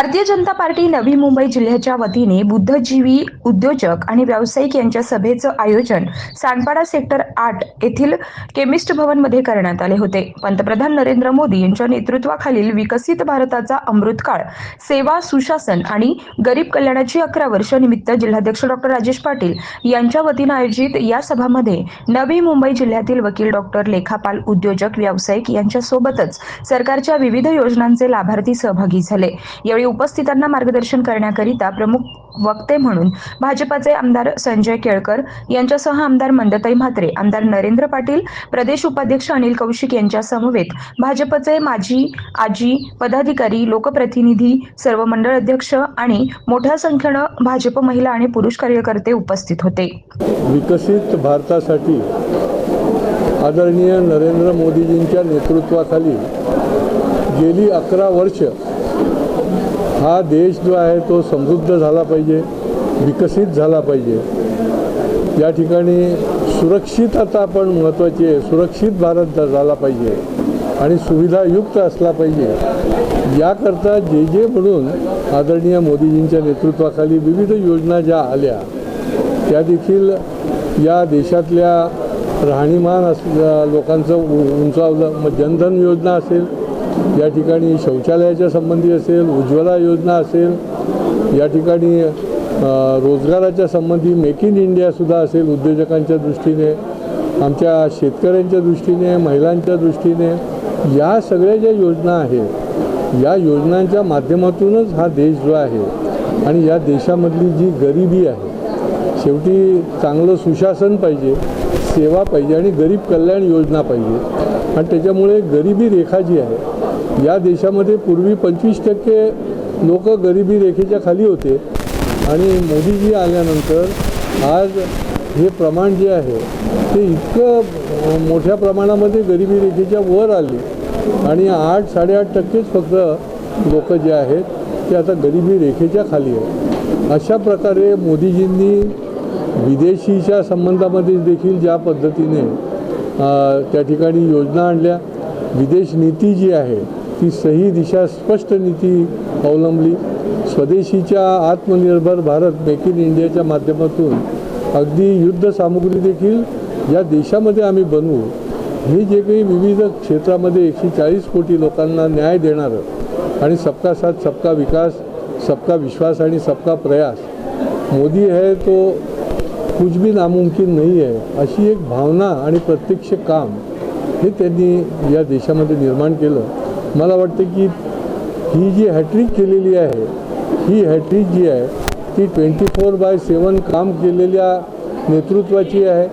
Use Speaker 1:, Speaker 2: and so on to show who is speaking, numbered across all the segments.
Speaker 1: Bharatiya Janata party Navi Mumbai जिल्ह्याच्या वतीने बुद्धजीवी उद्योजक आणि व्यावसायिक यांच्या सभेचं आयोजन सांडपाडा सेक्टर आठ येथील केमिस्ट भवनमध्ये करण्यात आले होते. पंतप्रधान नरेंद्र मोदी यांच्या नेतृत्वाखालील विकसित भारताचा अमृतकाळ सेवा सुशासन आणि गरीब कल्याणाची अकरा वर्ष निमित्त जिल्हाध्यक्ष डॉक्टर राजेश पाटील यांच्या वतीनं आयोजित या सभामध्ये नवी मुंबई जिल्ह्यातील वकील डॉक्टर लेखापाल उद्योजक व्यावसायिक यांच्या सोबतच सरकारच्या विविध योजनांचे लाभार्थी सहभागी झाले. यावेळी उपस्थितांना मार्गदर्शन करण्याकरिता प्रमुख वक्ते म्हणून भाजपाचे आमदार संजय केळकर यांच्यासह आमदार मंदताई म्हात्रे आमदार नरेंद्र पाटील प्रदेश उपाध्यक्ष अनिल कौशिक यांच्या समवेत भाजपचे माजी आजी पदाधिकारी लोकप्रतिनिधी सर्व मंडळ अध्यक्ष आणि मोठ्या संख्येनं भाजप महिला आणि पुरुष कार्यकर्ते उपस्थित होते.
Speaker 2: विकसित भारतासाठी आदरणीय नरेंद्र मोदीजींच्या नेतृत्वाखाली गेली अकरा वर्ष हा देश जो आहे तो समृद्ध झाला पाहिजे विकसित झाला पाहिजे. या ठिकाणी सुरक्षितता पण महत्त्वाची आहे. सुरक्षित भारत झाला पाहिजे आणि सुविधायुक्त असला पाहिजे याकरता जे जे म्हणून आदरणीय मोदीजींच्या नेतृत्वाखाली विविध योजना ज्या आल्या त्या देखील या देशातल्या राहणीमान असल्या लोकांचं उंचावलं मग जनधन योजना असेल या ठिकाणी शौचालयाच्या संबंधी असेल उज्ज्वला योजना असेल या ठिकाणी रोजगाराच्या संबंधी मेक इन इंडियासुद्धा असेल उद्योजकांच्या दृष्टीने आमच्या शेतकऱ्यांच्या दृष्टीने महिलांच्या दृष्टीने या सगळ्या ज्या योजना आहेत या योजनांच्या माध्यमातूनच हा देश जो आहे आणि या देशामधली जी गरिबी आहे शेवटी चांगलं सुशासन पाहिजे सेवा पाहिजे आणि गरीब कल्याण योजना पाहिजे. आणि त्याच्यामुळे गरिबी रेखा जी आहे या देशामध्ये पूर्वी पंचवीस टक्के लोक गरिबी रेखेच्या खाली होते. आणि मोदीजी आल्यानंतर आज हे प्रमाण जे आहे ते इतकं मोठ्या प्रमाणामध्ये गरिबी रेखेच्या वर आले. आणि आठ साडेआठ टक्केच फक्त लोक जे आहेत ते आता गरिबी रेखेच्या खाली आहेत. अशा प्रकारे मोदीजींनी विदेशीच्या संबंधामध्ये देखील ज्या पद्धतीने त्या ठिकाणी योजना आणल्या. विदेश नीती जी आहे ती सही दिशा स्पष्ट नीती अवलंबली. स्वदेशीच्या आत्मनिर्भर भारत मेक इन इंडियाच्या माध्यमातून अगदी युद्ध सामुग्री देखील या देशामध्ये आम्ही बनवू. हे जे काही विविध क्षेत्रामध्ये एकशे चाळीस कोटी लोकांना न्याय देणारं आणि सबका साथ सबका विकास सबका विश्वास आणि सबका प्रयास मोदी है तो कुछ भी नामुमकिन नाही आहे अशी एक भावना आणि प्रत्यक्ष काम हे त्यांनी या देशामध्ये निर्माण केलं. मला वाटतं की ही जी हॅट्रिक केलेली आहे ही हॅट्रिक जी आहे ती ट्वेंटी फोर बाय सेवन काम केलेल्या नेतृत्वाची आहे.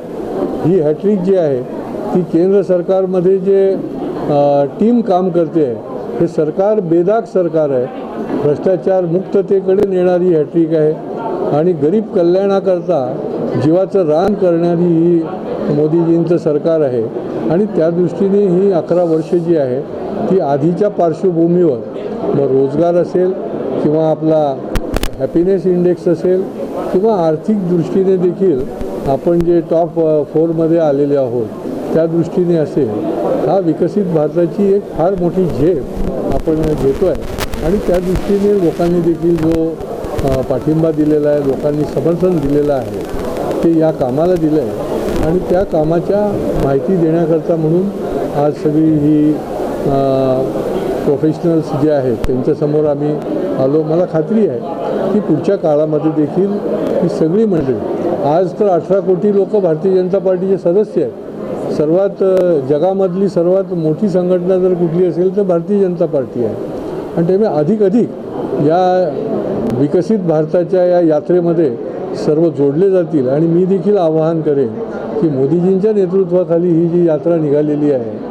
Speaker 2: ही हॅट्रिक जी आहे ती केंद्र सरकारमध्ये जे टीम काम करते आहे हे सरकार बेदाग सरकार आहे. भ्रष्टाचार मुक्ततेकडे नेणारी हॅट्रिक आहे. आणि गरीब कल्याणाकरता जीवाचं रान करणारी ही मोदीजींचं सरकार आहे. आणि त्या दृष्टीने ही अकरा वर्ष जी आहे ती आधीच्या पार्श्वभूमीवर मग रोजगार असेल किंवा आपला हॅपीनेस इंडेक्स असेल किंवा आर्थिक दृष्टीने देखील आपण जे टॉप फोरमध्ये आलेले आहोत त्या दृष्टीने असेल हा विकसित भारताची एक फार मोठी झेप आपण घेतो आहे आणि त्या दृष्टीने लोकांनी देखील जो पाठिंबा दिलेला आहे लोकांनी समर्थन दिलेलं आहे ते या कामाला दिलं आहे आणि त्या कामाच्या माहिती देण्याकरता म्हणून आज सगळी ही प्रोफेशनल्स जे आहेत त्यांच्यासमोर आम्ही आलो. मला खात्री आहे की पुढच्या काळामध्ये देखील ही सगळी मंडळी आज तर अठरा कोटी लोक भारतीय जनता पार्टीचे सदस्य आहेत. सर्वात जगामधली सर्वात मोठी संघटना जर कुठली असेल तर भारतीय जनता पार्टी आहे. आणि त्यामुळे अधिक अधिक या विकसित भारताच्या या यात्रेमध्ये सर्व जोडले जातील. आणि मी देखील आवाहन करेन की मोदीजींच्या नेतृत्वाखाली ही जी यात्रा निघालेली आहे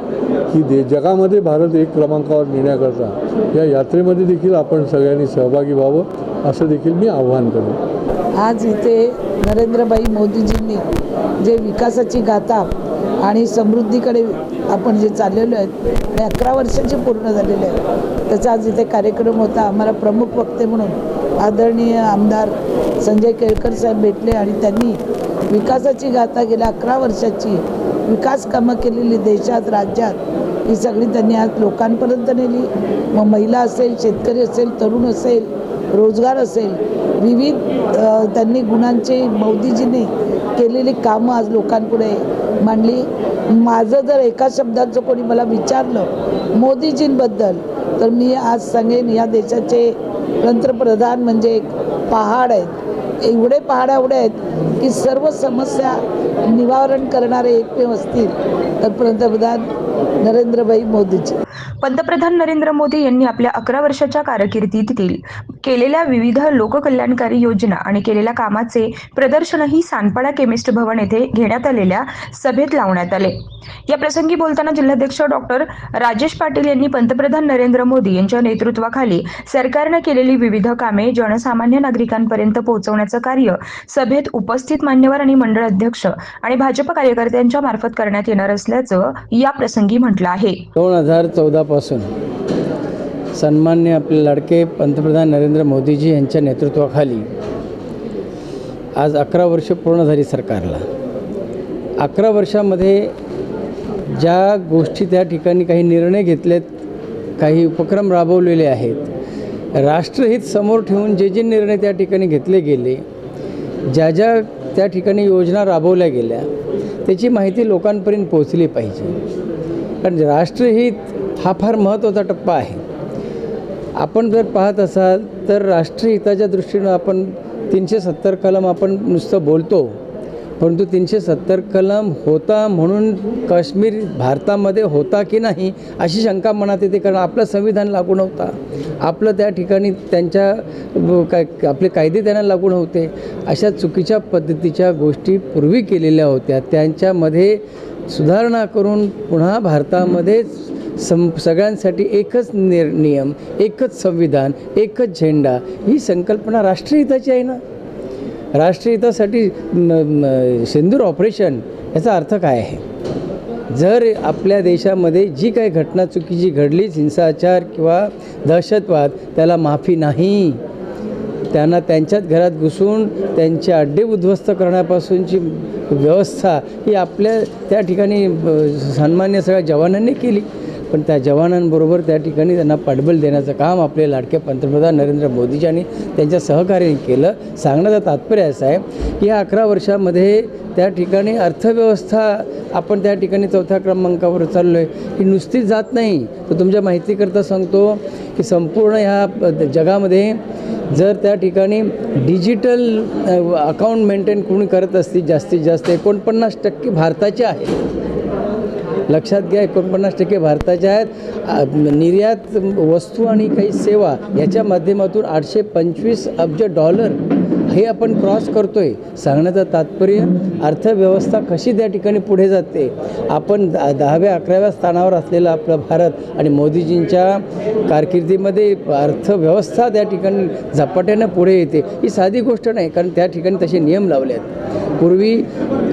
Speaker 2: की दे जगामध्ये भारत एक क्रमांकावर नेण्याकरता या यात्रेमध्ये देखील आपण सगळ्यांनी सहभागी व्हावं असं देखील मी आवाहन करेन.
Speaker 3: आज इथे नरेंद्रभाई मोदीजींनी जे विकासाची गाथा आणि समृद्धीकडे आपण जे चाललेलो आहेत ते अकरा वर्षाचे पूर्ण झालेले आहेत. त्याचा आज इथे कार्यक्रम होता. आम्हाला प्रमुख वक्ते म्हणून आदरणीय आमदार संजय केळकर साहेब भेटले आणि त्यांनी विकासाची गाथा गेल्या अकरा वर्षाची विकास कामं केलेली देशात राज्यात ही सगळी त्यांनी आज लोकांपर्यंत नेली. मग महिला असेल शेतकरी असेल तरुण असेल रोजगार असेल विविध त्यांनी गुणांचे मोदीजींनी केलेली कामं आज लोकांपुढे मांडली. माझं जर एका शब्दात जर कोणी मला विचारलं मोदीजींबद्दल तर मी आज सांगेन या देशाचे पंतप्रधान म्हणजे एक पहाड आहेत. एवढे पहाड एवढे आहेत की सर्व समस्या निवारण करणारे एकमेव असतील तर पंतप्रधान नरेंद्रभाई मोदीजी.
Speaker 1: पंतप्रधान नरेंद्र मोदी यांनी आपल्या अकरा वर्षाच्या कारकिर्दीतील केलेल्या विविध लोककल्याणकारी योजना आणि केलेल्या कामाचे प्रदर्शनही सानपाडा केमिस्ट भवन येथे घेण्यात आलेल्या सभेत लावण्यात आले. या प्रसंगी बोलताना जिल्हाध्यक्ष डॉक्टर राजेश पाटील यांनी पंतप्रधान नरेंद्र मोदी यांच्या नेतृत्वाखाली सरकारनं केलेली विविध कामे जनसामान्य नागरिकांपर्यंत पोहोचवण्याचं कार्य सभेत उपस्थित मान्यवर आणि मंडळ अध्यक्ष आणि भाजप कार्यकर्त्यांच्या मार्फत करण्यात येणार असल्याचं या प्रसंगी म्हटलं आहे.
Speaker 4: दोन हजार चौदापासून सन्मान्य आपले लाडके पंतप्रधान नरेंद्र मोदीजी यांच्या नेतृत्वाखाली आज अकरा वर्ष पूर्ण झाली सरकारला. अकरा वर्षामध्ये ज्या गोष्टी त्या ठिकाणी काही निर्णय घेतलेत काही उपक्रम राबवलेले आहेत राष्ट्रहित समोर ठेवून जे जे निर्णय त्या ठिकाणी घेतले गेले ज्या ज्या त्या ठिकाणी योजना राबवल्या गेल्या त्याची माहिती लोकांपर्यंत पोहोचली पाहिजे. कारण राष्ट्रहित हा फार महत्त्वाचा टप्पा आहे. आपण जर पाहत असाल तर राष्ट्रहिताच्या दृष्टीनं आपण तीनशे सत्तर कलम आपण नुसतं बोलतो परंतु तीनशे सत्तर कलम होता म्हणून काश्मीर भारतामध्ये होता की नाही अशी शंका मनात येते कारण आपलं संविधान लागू नव्हता आपलं त्या ठिकाणी त्यांच्या काय आपले कायदे त्यांना लागू नव्हते अशा चुकीच्या पद्धतीच्या गोष्टी पूर्वी केलेल्या होत्या. त्यांच्यामध्ये सुधारणा करून पुन्हा भारतामध्येच सम सगळ्यांसाठी एकच निर नियम एकच संविधान एकच झेंडा ही संकल्पना राष्ट्रहिताची आहे ना? राष्ट्रहितासाठी सिंदूर ऑपरेशन याचा अर्थ काय आहे? जर आपल्या देशामध्ये जी काही घटना चुकीची घडलीच हिंसाचार किंवा दहशतवाद त्याला माफी नाही. त्यांना त्यांच्याच घरात घुसून त्यांचे अड्डे उद्ध्वस्त करण्यापासूनची व्यवस्था ही आपल्या त्या ठिकाणी सन्मान्य सगळ्या जवानांनी केली. पण त्या जवानांबरोबर त्या ठिकाणी त्यांना पाठबळ देण्याचं काम आपले लाडके पंतप्रधान नरेंद्र मोदीजी आणि त्यांच्या सहकार्याने केलं. सांगण्याचं तात्पर्य असं आहे की या अकरा वर्षामध्ये त्या ठिकाणी अर्थव्यवस्था आपण त्या ठिकाणी चौथ्या क्रमांकावर चाललो आहे ही नुसतीच जात नाही. तर तुमच्या माहितीकरता सांगतो की संपूर्ण ह्या जगामध्ये जर त्या ठिकाणी डिजिटल अकाउंट मेंटेन कोणी करत असतील जास्तीत जास्त एकोणपन्नास टक्के भारताचे आहे लक्षात घ्या एकोणपन्नास टक्के भारताच्या आहेत. निर्यात वस्तू आणि काही सेवा याच्या माध्यमातून आठशे पंचवीस अब्ज डॉलर हे आपण क्रॉस करतो आहे सांगण्याचं तात्पर्य अर्थव्यवस्था कशी त्या ठिकाणी पुढे जाते? आपण दा दहाव्या अकराव्या स्थानावर असलेलं आपलं भारत आणि मोदीजींच्या कारकिर्दीमध्ये अर्थव्यवस्था त्या ठिकाणी झपाट्यानं पुढे येते ही साधी गोष्ट नाही कारण त्या ठिकाणी तसे नियम लावले आहेत. पूर्वी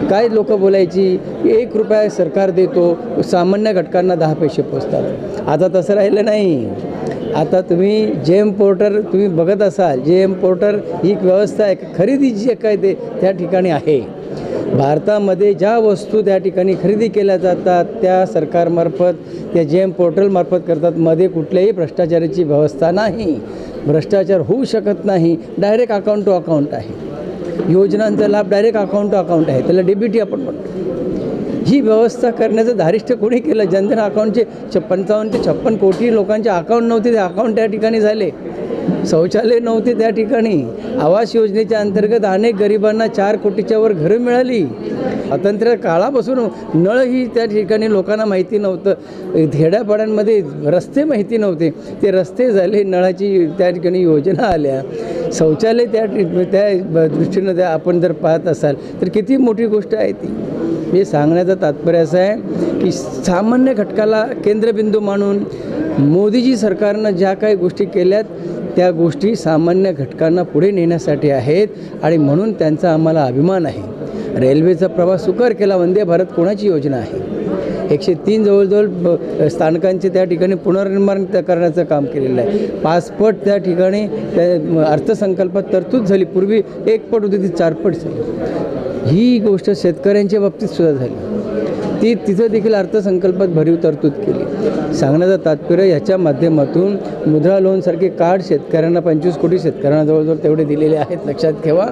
Speaker 4: काय लोक बोलायची? एक रुपया सरकार देतो सामान्य घटकांना दहा पैसे पोचतात. आता तसं राहिलं नाही. आता तुम्ही जे एम पोर्टर तुम्ही बघत असाल जे एम पोर्टर ही एक व्यवस्था आहे खरेदी जी काय ते त्या ठिकाणी आहे. भारतामध्ये ज्या वस्तू त्या ठिकाणी खरेदी केल्या जातात त्या सरकारमार्फत त्या जे एम पोर्टलमार्फत करतात मध्ये कुठल्याही भ्रष्टाचाराची व्यवस्था नाही. भ्रष्टाचार होऊ शकत नाही डायरेक्ट अकाउंट टू अकाउंट आहे. योजनांचा लाभ डायरेक्ट अकाउंट टू अकाउंट आहे त्याला डेबिटी आपण म्हणतो. ही व्यवस्था करण्याचं धारिष्ट्य कोणी केलं? जनधन अकाउंटचे छ पंचावन्न ते छप्पन कोटी लोकांचे अकाउंट नव्हते ते अकाउंट त्या ठिकाणी झाले. शौचालय नव्हते त्या ठिकाणी. आवास योजनेच्या अंतर्गत अनेक गरिबांना चार कोटीच्या वर घरं मिळाली. स्वातंत्र्य काळापासून नळ ही त्या ठिकाणी लोकांना माहिती नव्हतं. खेड्यापाड्यांमध्ये रस्ते माहिती नव्हते. ते रस्ते झाले नळाची त्या ठिकाणी योजना आल्या. शौचालय त्या त्या दृष्टीनं त्या आपण जर पाहत असाल तर किती मोठी गोष्ट आहे ती. हे सांगण्याचं तात्पर्य असं आहे की सामान्य घटकाला केंद्रबिंदू मानून मोदीजी सरकारनं ज्या काही गोष्टी केल्यात त्या गोष्टी सामान्य घटकांना पुढे नेण्यासाठी आहेत आणि म्हणून त्यांचा आम्हाला अभिमान आहे. रेल्वेचा प्रवास सुकर केला वंदे भारत कोणाची योजना आहे? एकशे तीन जवळजवळ ब- स्थानकांचे त्या ठिकाणी पुनर्निर्माण करण्याचं काम केलेलं आहे. पासपट त्या ठिकाणी त्या अर्थसंकल्पात तरतूद झाली. पूर्वी एक पट होती ती चारपट झाली. ही गोष्ट शेतकऱ्यांच्या बाबतीत सुद्धा झाली. ती तिथं देखील अर्थसंकल्पात भरीव तरतूद केली. सांगण्याचं तात्पर्य ह्याच्या माध्यमातून मुद्रा लोनसारखे कार्ड शेतकऱ्यांना पंचवीस कोटी शेतकऱ्यांना जवळजवळ तेवढे दिलेले आहेत. लक्षात ठेवा.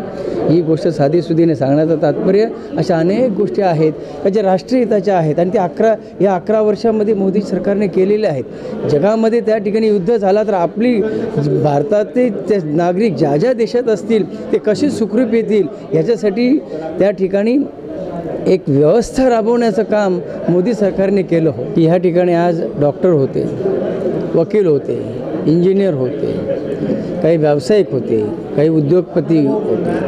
Speaker 4: ही गोष्ट साधीसुधीने सांगण्याचं तात्पर्य अशा अनेक गोष्टी आहेत. का ज्या राष्ट्रीय हिताच्या आहेत आणि त्या अकरा या अकरा वर्षामध्ये मोदी सरकारने केलेल्या आहेत. जगामध्ये त्या ठिकाणी युद्ध झाला तर आपली भारताचे ते नागरिक ज्या ज्या देशात असतील ते कसे सुखरूप येतील याच्यासाठी त्या ठिकाणी एक व्यवस्था राबवण्याचं काम मोदी सरकारने केलं हो की ह्या ठिकाणी आज डॉक्टर होते वकील होते इंजिनियर होते काही व्यावसायिक होते काही उद्योगपती होते.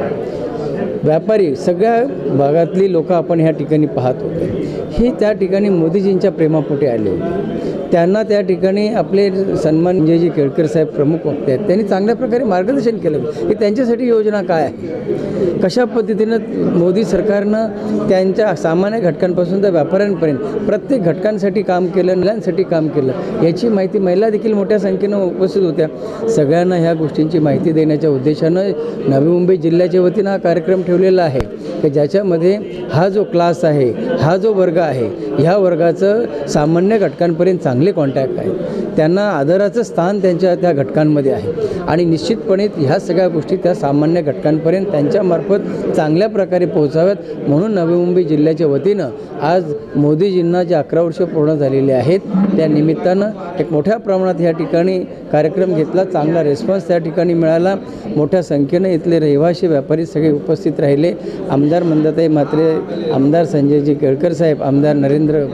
Speaker 4: व्यापारी सगळ्या भागातली लोक आपण ह्या ठिकाणी पाहत होते. हे त्या ठिकाणी मोदीजींच्या प्रेमापोटी आले होते. त्यांना त्या ठिकाणी आपले सन्मान जे जे केळकर साहेब प्रमुख वक्ते आहेत. त्यांनी चांगल्या प्रकारे मार्गदर्शन केलं. की त्यांच्यासाठी योजना काय आहे? कशा पद्धतीनं मोदी सरकारनं त्यांच्या सामान्य घटकांपासून तर व्यापाऱ्यांपर्यंत प्रत्येक घटकांसाठी काम केलं मुलांसाठी काम केलं याची माहिती महिला देखील मोठ्या संख्येनं उपस्थित होत्या. सगळ्यांना ह्या गोष्टींची माहिती देण्याच्या उद्देशानं नवी मुंबई जिल्ह्याच्या वतीनं हा कार्यक्रम ठेवलेला आहे. की ज्याच्यामध्ये हा जो क्लास आहे हा जो वर्ग आहे ह्या वर्गाचं सामान्य घटकांपर्यंत चांगले कॉन्टॅक्ट आहे त्यांना आदराचं स्थान त्यांच्या त्या घटकांमध्ये आहे. आणि निश्चितपणे ह्या सगळ्या गोष्टी त्या सामान्य घटकांपर्यंत त्यांच्यामार्फत चांगल्या प्रकारे पोहोचाव्यात. म्हणून नवी मुंबई जिल्ह्याच्या वतीनं आज मोदीजींना जे अकरा वर्ष पूर्ण झालेले आहेत त्या निमित्तानं एक मोठ्या प्रमाणात ह्या ठिकाणी कार्यक्रम घेतला. चांगला रेस्पॉन्स त्या ठिकाणी मिळाला. मोठ्या संख्येनं इथले रहिवासी व्यापारी सगळे उपस्थित राहिले. आमदार मंदाताई मात्रे आमदार संजयजी केळकर साहेब आमदार नरेंद्र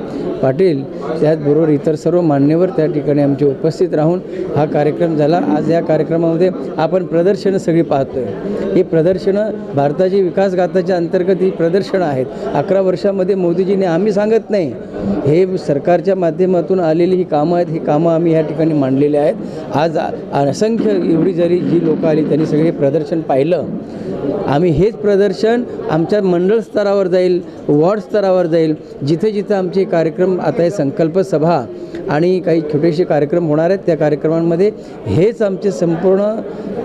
Speaker 4: पाटील त्याचबरोबर इतर सर्व मान्यवर त्या ठिकाणी आमचे उपस्थित राहून हा कार्यक्रम झाला. आज या कार्यक्रमामध्ये आपण प्रदर्शनं सगळी पाहतोय. ही प्रदर्शनं भारताची विकासगाथाच्या अंतर्गत ही प्रदर्शनं आहेत. अकरा वर्षामध्ये मोदीजीने आम्ही सांगत नाही. हे सरकारच्या माध्यमातून आलेली ही कामं आहेत ही कामं आम्ही या ठिकाणी मांडलेली आहेत. आज असंख्य एवढी जरी जी लोकं आली त्यांनी सगळे प्रदर्शन पाहिलं. आम्ही हेच प्रदर्शन आमच्या मंडळ स्तरावर जाईल वॉर्ड स्तरावर जाईल जिथे जिथे आमचे कार्यक्रम कार्यक्रम आता हे संकल्प सभा आणि काही छोटेसे कार्यक्रम होणार आहेत त्या कार्यक्रमांमध्ये हेच आमचे संपूर्ण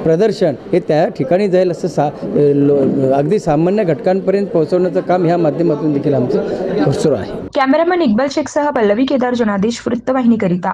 Speaker 4: प्रदर्शन हे त्या ठिकाणी जाईल असं सा लो अगदी सामान्य घटकांपर्यंत पोहोचवण्याचं काम ह्या माध्यमातून देखील आमचं सुरू आहे.
Speaker 1: कॅमेरामॅन इक्बाल शेखसह पल्लवी केदार जनादेश वृत्तवाहिनीकरिता.